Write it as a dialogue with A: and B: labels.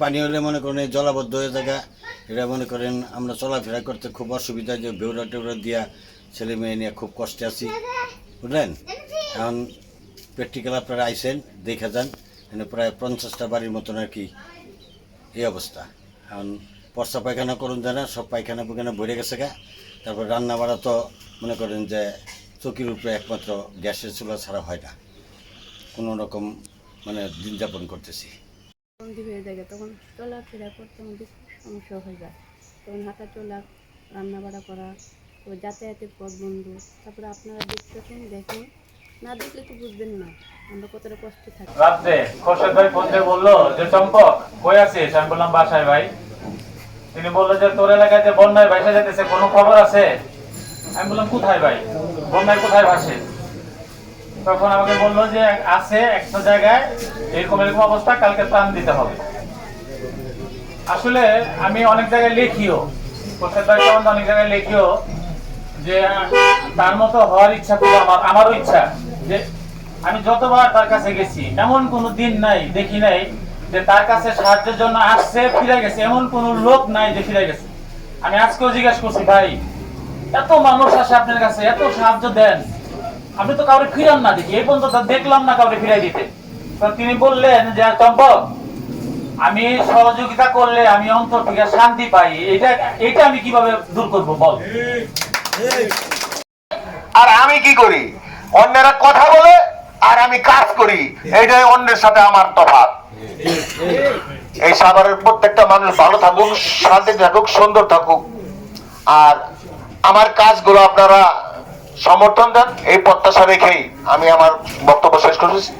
A: পানি হলে মনে করেন এই জলাবদ্ধ হয়ে জায়গা এটা মনে করেন আমরা চলাফেরা করতে খুব অসুবিধা যে বেউরা টেউরা দিয়া ছেলে মেয়ে নিয়ে খুব কষ্টে আছি। বুঝলেন? এখন প্র্যাকটিক্যাল আপনারা আইসেন দেখে যান এখানে প্রায় পঞ্চাশটা বাড়ির মতন আর কি এই অবস্থা। এখন পর্সা পায়খানা করুন জানা সব পায়খানা পুখানা ভরে গেছে গা। তারপর রান্না বাড়া তো মনে করেন যে চকির উপরে একমাত্র গ্যাসের চুলা ছাড়া হয় না। কোনো রকম মানে দিন যাপন করতেছি।
B: বন্দি হয়ে যায় তখন চলাফেরা করতে আমাদের সমস্যা হয়ে যায়। তখন হাঁটা চলা, রান্না বাড়া করা তো যাতায়াতের পথ বন্ধ। তারপরে আপনারা দেখতেছেন দেখুন না দেখলে তো বুঝবেন না, আমরা কতটা কষ্টে থাকি।
C: রাত্রে খোরশেদ ভাই ফোন দিয়ে বলল যে চম্পক কই আছিস? আমি বললাম, বাসায় ভাই। তিনি বলল যে, তোর এলাকায় যে বন্যায় ভাইসা যেতেছে কোনো খবর আছে? আমি বললাম, কোথায় ভাই? বন্যায় কোথায় ভাসে? তখন আমাকে বলল যে আছে একটা জায়গায় এরকম এরকম অবস্থা, কালকে ত্রাণ দিতে হবে। আসলে আমি অনেক জায়গায় লেখিও সম্বন্ধে অনেক জায়গায় লেখিও যে তার মতো হওয়ার ইচ্ছা আমার, আমারও ইচ্ছা যে আমি যতবার তার কাছে গেছি, এমন কোনো দিন নাই, দেখি নাই যে তার কাছে সাহায্যের জন্য আসছে, ফিরে গেছে, এমন কোনো লোক নাই যে ফিরে গেছে। আমি আজকেও জিজ্ঞাসা করছি, ভাই, এত মানুষ আসে আপনার কাছে, এত সাহায্য দেন। আপনি তো কাউরে ফিরান না দেখি, এই পর্যন্ত দেখলাম না কাউরে ফিরাই দিতে। তিনি বললেন যে চম্পক আমি সহযোগিতা করলে আমি অন্তর থেকে শান্তি পাই। এটা এটা আমি কীভাবে দূর করব, বল।
D: আর আমি কি করি? অন্যরা কথা বলে, আর আমি কাজ করি। এইটাই অন্যের সাথে আমার তফাৎ। এই সাগরের প্রত্যেকটা মানুষ ভালো থাকুক শান্তি থাকুক, সুন্দর থাকুক। আর আমার কাজগুলো আপনারা সমর্থন দেন এই প্রত্যাশা রেখেই আমি আমার বক্তব্য শেষ করছি।